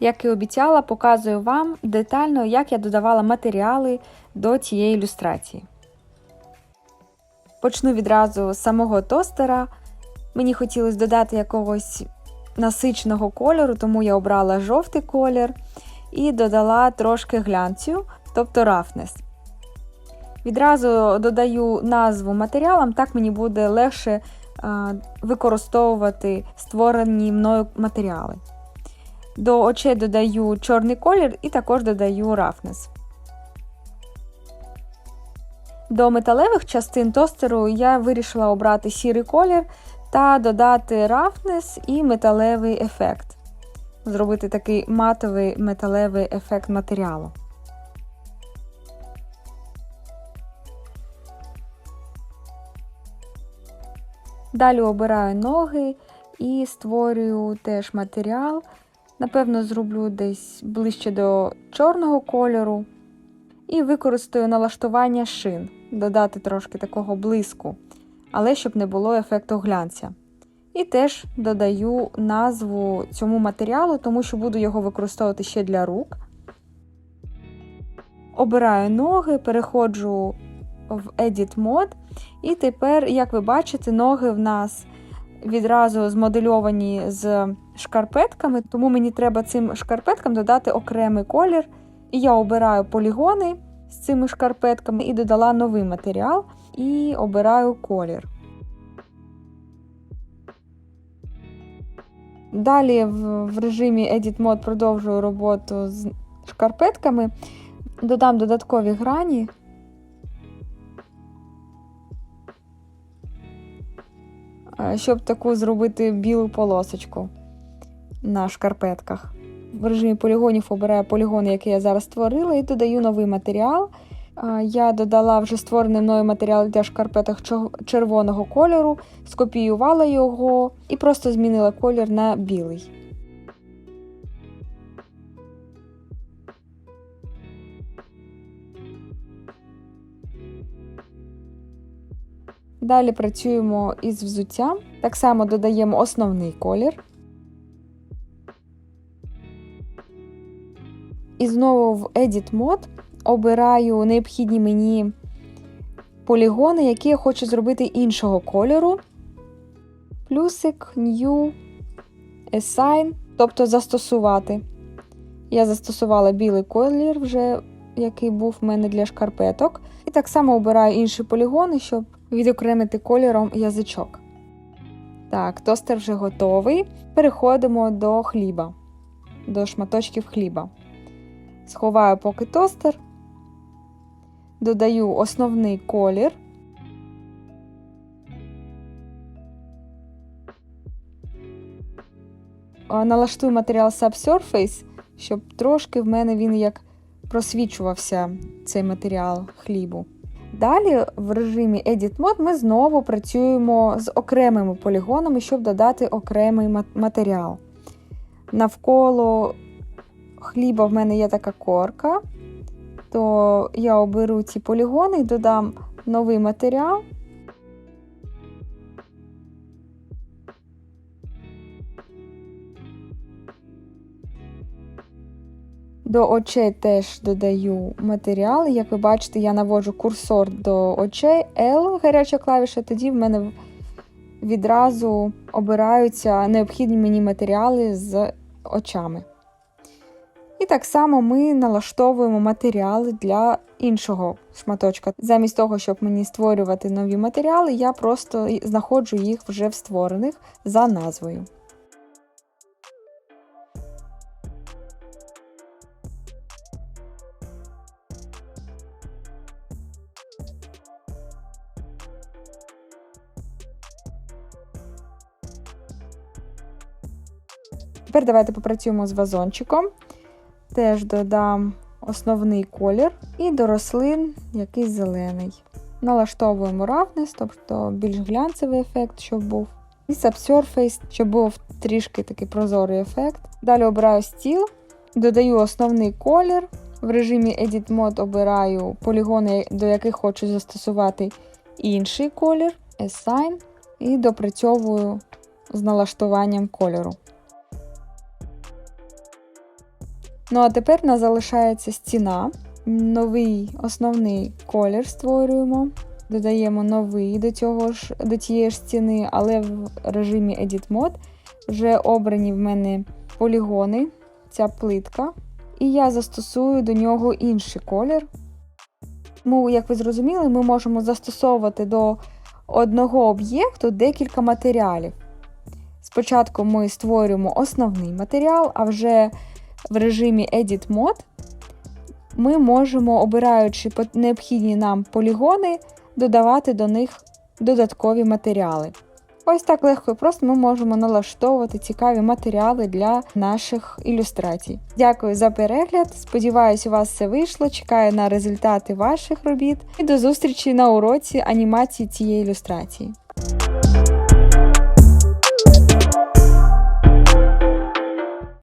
Як і обіцяла, показую вам детально, як я додавала матеріали до цієї ілюстрації. Почну відразу з самого тостера. Мені хотілося додати якогось насиченого кольору, тому я обрала жовтий колір і додала трошки глянцю, тобто рафнес. Відразу додаю назву матеріалам, так мені буде легше використовувати створені мною матеріали. До очей додаю чорний колір і також додаю рафнес. До металевих частин тостеру я вирішила обрати сірий колір та додати рафнес і металевий ефект. Зробити такий матовий металевий ефект матеріалу. Далі обираю ноги і створюю теж матеріал. Напевно, зроблю десь ближче до чорного кольору. І використаю налаштування шин, додати трошки такого блиску, але щоб не було ефекту глянця. І теж додаю назву цьому матеріалу, тому що буду його використовувати ще для рук. Обираю ноги, переходжу в Edit Mode. І тепер, як ви бачите, ноги в нас відразу змодельовані з шкарпетками, тому мені треба цим шкарпеткам додати окремий колір. І я обираю полігони з цими шкарпетками і додала новий матеріал і обираю колір. Далі в режимі Edit Mode продовжую роботу з шкарпетками, додам додаткові грані. Щоб таку зробити білу полосочку на шкарпетках. В режимі полігонів обираю полігон, який я зараз створила, і додаю новий матеріал. Я додала вже створений мною матеріал для шкарпеток червоного кольору, скопіювала його і просто змінила колір на білий. Далі працюємо із взуттям. Так само додаємо основний колір. І знову в Edit Mode обираю необхідні мені полігони, які я хочу зробити іншого кольору. Плюсик, New, Assign, тобто застосувати. Я застосувала білий колір, вже, який був в мене для шкарпеток. І так само обираю інші полігони, щоб відокремити кольором язичок. Так, тостер вже готовий. Переходимо до хліба, до шматочків хліба. Сховаю поки тостер, додаю основний колір. Налаштую матеріал Subsurface, щоб трошки в мене він як просвічувався цей матеріал хлібу. Далі в режимі Edit Mode ми знову працюємо з окремими полігонами, щоб додати окремий матеріал. Навколо хліба в мене є така корка, то я оберу ці полігони і додам новий матеріал. До очей теж додаю матеріал. Як ви бачите, я наводжу курсор до очей L, гаряча клавіша, тоді в мене відразу обираються необхідні мені матеріали з очами. І так само ми налаштовуємо матеріали для іншого шматочка. Замість того, щоб мені створювати нові матеріали, я просто знаходжу їх вже в створених за назвою. Тепер давайте попрацюємо з вазончиком. Теж додам основний колір і до рослин якийсь зелений. Налаштовуємо равнес, тобто більш глянцевий ефект, щоб був. І Subsurface, щоб був трішки такий прозорий ефект. Далі обираю стіл, додаю основний колір. В режимі Edit Mode обираю полігони, до яких хочу застосувати інший колір, Assign, і допрацьовую з налаштуванням кольору. Ну а тепер у нас залишається стіна. Новий основний колір створюємо. Додаємо новий до цього ж до тієї ж стіни, але в режимі Edit Mode вже обрані в мене полігони, ця плитка. І я застосую до нього інший колір. Тому, як ви зрозуміли, ми можемо застосовувати до одного об'єкту декілька матеріалів. Спочатку ми створюємо основний матеріал, а вже в режимі Edit Mode ми можемо, обираючи необхідні нам полігони, додавати до них додаткові матеріали. Ось так легко і просто ми можемо налаштовувати цікаві матеріали для наших ілюстрацій. Дякую за перегляд. Сподіваюсь, у вас все вийшло. Чекаю на результати ваших робіт і до зустрічі на уроці анімації цієї ілюстрації.